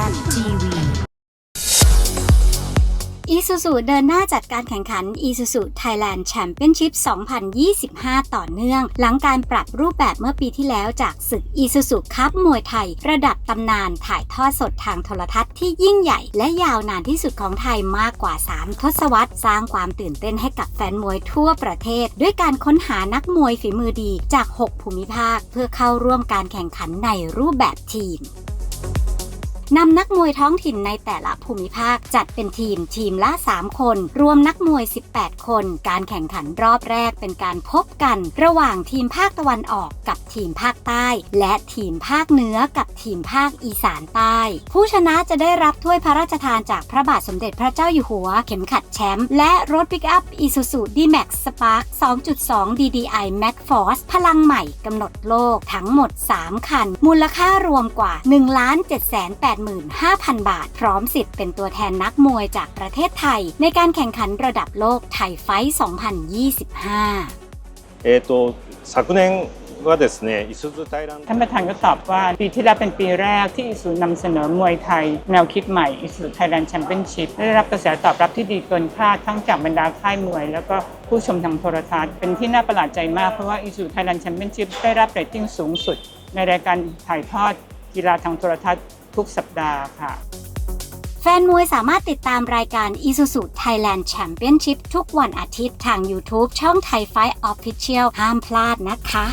Zen TV อีซูซูเดินหน้าจัดการแข่งขัน Isuzu Thailand Championship 2025 ต่อเนื่อง หลังการปรับรูปแบบเมื่อปีที่แล้วจากศึก Isuzu คัพมวยไทย ระดับตำนานถ่ายทอดสดทางโทรทัศน์ที่ยิ่งใหญ่ และยาวนานที่สุดของไทยมากกว่า 3 ทศวรรษ สร้างความตื่นเต้นให้กับแฟนมวยทั่วประเทศ ด้วยการค้นหานักมวยฝีมือดีจาก 6 ภูมิภาค เพื่อเข้าร่วมการแข่งขันในรูปแบบทีม นำนักมวยท้องถิ่นในแต่ละภูมิภาคจัดเป็นทีมทีมละ 3 คน รวมนักมวย 18 คน การแข่งขันรอบแรกเป็นการพบกัน ระหว่างทีมภาคตะวันออกกับทีมภาคใต้ และทีมภาคเหนือกับทีมภาคอีสานใต้ ผู้ชนะจะได้รับถ้วยพระราชทานจากพระบาทสมเด็จพระเจ้าอยู่หัว เข็มขัดแชมป์และรถปิกอัพ Isuzu D-Max Spark 2.2 DDI Max Force พลังใหม่กำหนดโลกทั้งหมด 3 คัน มูลค่ารวมกว่า 1 7 8 5,000 บาท พร้อมสิทธิ์เป็นตัวแทนนักมวยจากประเทศไทย ในการแข่งขันระดับโลกไทยไฟท์2025 えー、と昨年はですね、イスズタイランド ท่านประธานก็ตอบว่าปีที่แล้วเป็นปีแรกที่อิสุนำเสนอมวยไทย แนวคิดใหม่อิสุไทยแลนด์แชมเปี้ยนชิพได้รับกระแสตอบรับที่ดีเกินคาดทั้งจากบรรดาค่ายมวย แล้วก็ผู้ชมทางโทรทัศน์ เป็นที่น่าประหลาดใจมาก เพราะว่าอิสุไทยแลนด์แชมเปี้ยนชิพได้รับเรตติ้งสูงสุด ในรายการถ่ายทอดกีฬาทางโทรทัศน์ ทุกสัปดาห์ค่ะ แฟนมวยสามารถติดตามรายการ Isuzu Thailand Championship ทุกวันอาทิตย์ทาง YouTube ช่องไทยไฟ Official ห้ามพลาดนะคะ